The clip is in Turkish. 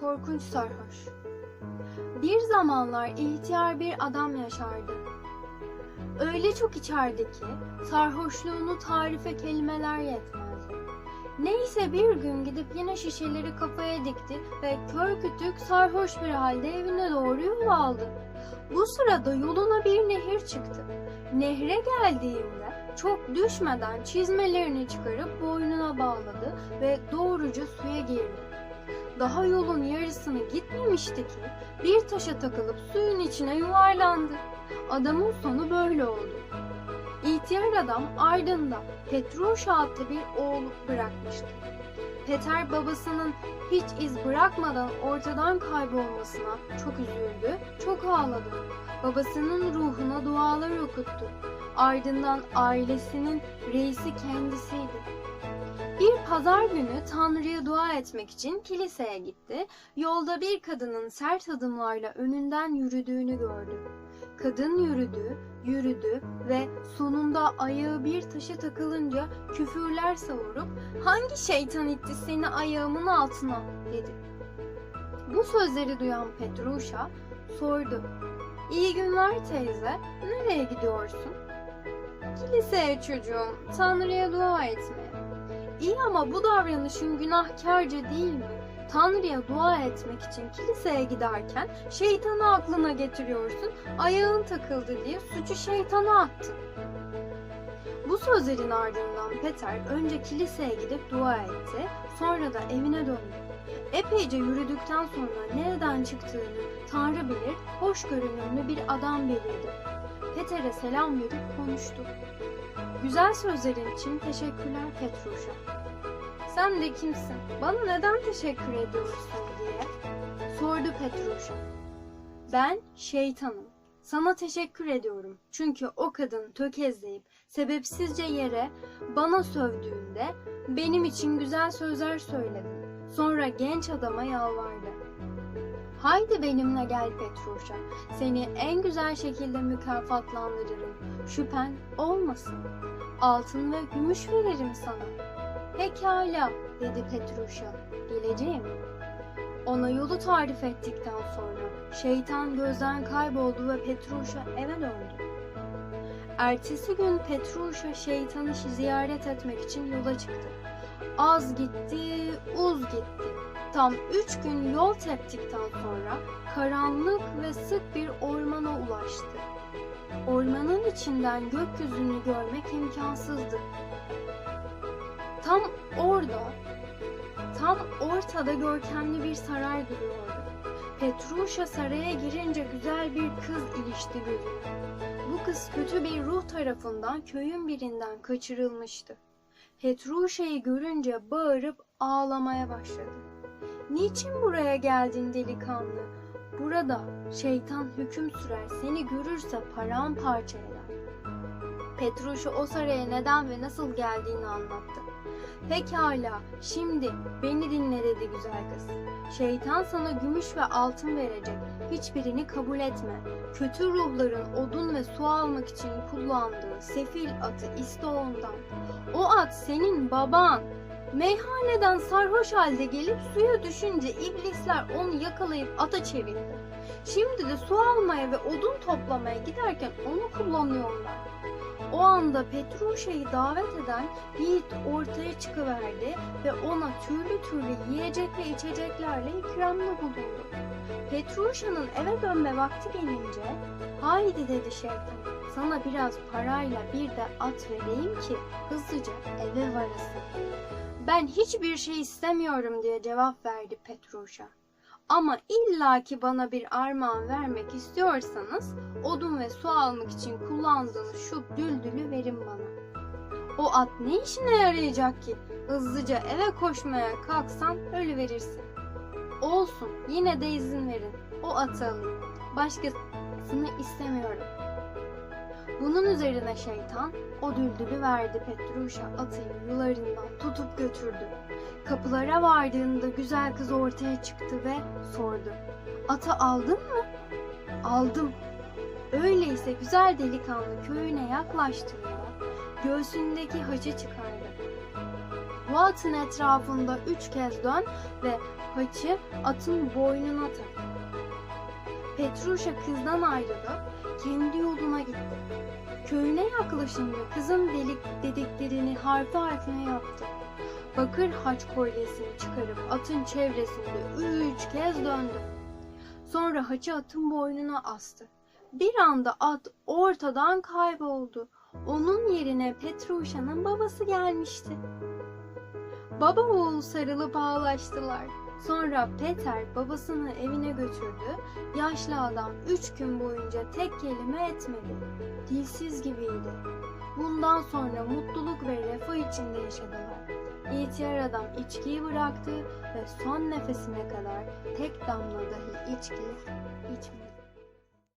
korkunç sarhoş. Bir zamanlar ihtiyar bir adam yaşardı. Öyle çok içerdi ki sarhoşluğunu tarife kelimeler yetmezdi. Neyse bir gün gidip yine şişeleri kafaya dikti ve kör kütük sarhoş bir halde evine doğru yol aldı. Bu sırada yoluna bir nehir çıktı. Nehre geldiğinde çok düşmeden çizmelerini çıkarıp boynuna bağladı ve doğruca suya girdi. Daha yolun yarısını gitmemişti ki bir taşa takılıp suyun içine yuvarlandı. Adamın sonu böyle oldu. İhtiyar adam ardında Petruşa adlı bir oğul bırakmıştı. Peter babasının hiç iz bırakmadan ortadan kaybolmasına çok üzüldü, çok ağladı. Babasının ruhuna dualar okuttu. Ardından ailesinin reisi kendisiydi. Bir pazar günü Tanrı'ya dua etmek için kiliseye gitti. Yolda bir kadının sert adımlarla önünden yürüdüğünü gördü. Kadın yürüdü, yürüdü ve sonunda ayağı bir taşa takılınca küfürler savurup hangi şeytan itti seni ayağımın altına dedi. Bu sözleri duyan Petruşa sordu. İyi günler teyze, nereye gidiyorsun? Kiliseye çocuğum, Tanrı'ya dua etmeye. İyi ama bu davranışın günahkarca değil mi? Tanrı'ya dua etmek için kiliseye giderken şeytanı aklına getiriyorsun, ayağın takıldı diye suçu şeytana attın. Bu sözlerin ardından Peter önce kiliseye gidip dua etti, sonra da evine döndü. Epeyce yürüdükten sonra nereden çıktığını Tanrı bilir, hoş görünümlü bir adam belirdi. Peter'e selam verip konuştu. Güzel sözlerin için teşekkürler Petruşa. Sen de kimsin? Bana neden teşekkür ediyorsun diye sordu Petruşa. Ben şeytanım. Sana teşekkür ediyorum. Çünkü o kadın tökezleyip sebepsizce yere bana sövdüğünde benim için güzel sözler söyledin. Sonra genç adama yalvardı. Haydi benimle gel Petruşa. Seni en güzel şekilde mükafatlandırırım. Şüphen olmasın. Altın ve gümüş veririm sana. Pekala dedi Petruşa. Geleceğim. Ona yolu tarif ettikten sonra şeytan gözden kayboldu ve Petruşa eve döndü. Ertesi gün Petruşa şeytanı ziyaret etmek için yola çıktı. Az gitti, uz gitti. Tam üç gün yol teptikten sonra karanlık ve sık bir ormana ulaştı. Ormanın içinden gökyüzünü görmek imkansızdı. Tam orada, tam ortada görkemli bir saray duruyordu. Petruşa saraya girince güzel bir kız ilişti gözüne. Bu kız kötü bir ruh tarafından köyün birinden kaçırılmıştı. Petruşa'yı görünce bağırıp ağlamaya başladı. Niçin buraya geldin delikanlı? Burada şeytan hüküm sürer, seni görürse paramparça eder. Petruşa o saraya neden ve nasıl geldiğini anlattı. Pekala, şimdi beni dinle dedi güzel kız. Şeytan sana gümüş ve altın verecek. Hiçbirini kabul etme. Kötü ruhların odun ve su almak için kullandığı sefil atı iste. O at senin baban. Meyhaneden sarhoş halde gelip suya düşünce iblisler onu yakalayıp ata çevirdi. Şimdi de su almaya ve odun toplamaya giderken onu kullanıyorlar. O anda Petruşa'yı davet eden yiğit ortaya çıkıverdi ve ona türlü türlü yiyecek ve içeceklerle ikramda bulundu. Petruşa'nın eve dönme vakti gelince, haydi dedi şeytan, sana biraz parayla bir de at vereyim ki hızlıca eve varasın. Ben hiçbir şey istemiyorum diye cevap verdi Petruşa. Ama illaki bana bir armağan vermek istiyorsanız odun ve su almak için kullandığınız şu düldülü verin bana. O at ne işine yarayacak ki? Hızlıca eve koşmaya kalksan ölü verirsin. Olsun yine de izin verin. O atı alayım. Başkasını istemiyorum. Bunun üzerine şeytan o düldülü verdi Petruşa atın yularından tutup götürdü. Kapılara vardığında güzel kız ortaya çıktı ve sordu. Atı aldın mı? Aldım. Öyleyse güzel delikanlı köyüne yaklaştığında göğsündeki hacı çıkardı. Bu atın etrafında üç kez dön ve haçı atın boynuna tak. Petruşa kızdan ayrılıp kendi yoluna gitti. Köyüne yaklaşınca kızın delik dediklerini harfi harfine yaptı. Bakır haç kolyesini çıkarıp atın çevresinde üç kez döndü. Sonra haçı atın boynuna astı. Bir anda at ortadan kayboldu. Onun yerine Petruşa'nın babası gelmişti. Baba oğul sarılıp ağlaştılar. Sonra Peter babasını evine götürdü. Yaşlı adam üç gün boyunca tek kelime etmedi. Dilsiz gibiydi. Bundan sonra mutluluk ve refah içinde yaşadılar. İhtiyar adam içkiyi bıraktı ve son nefesine kadar tek damla dahi içki içmedi.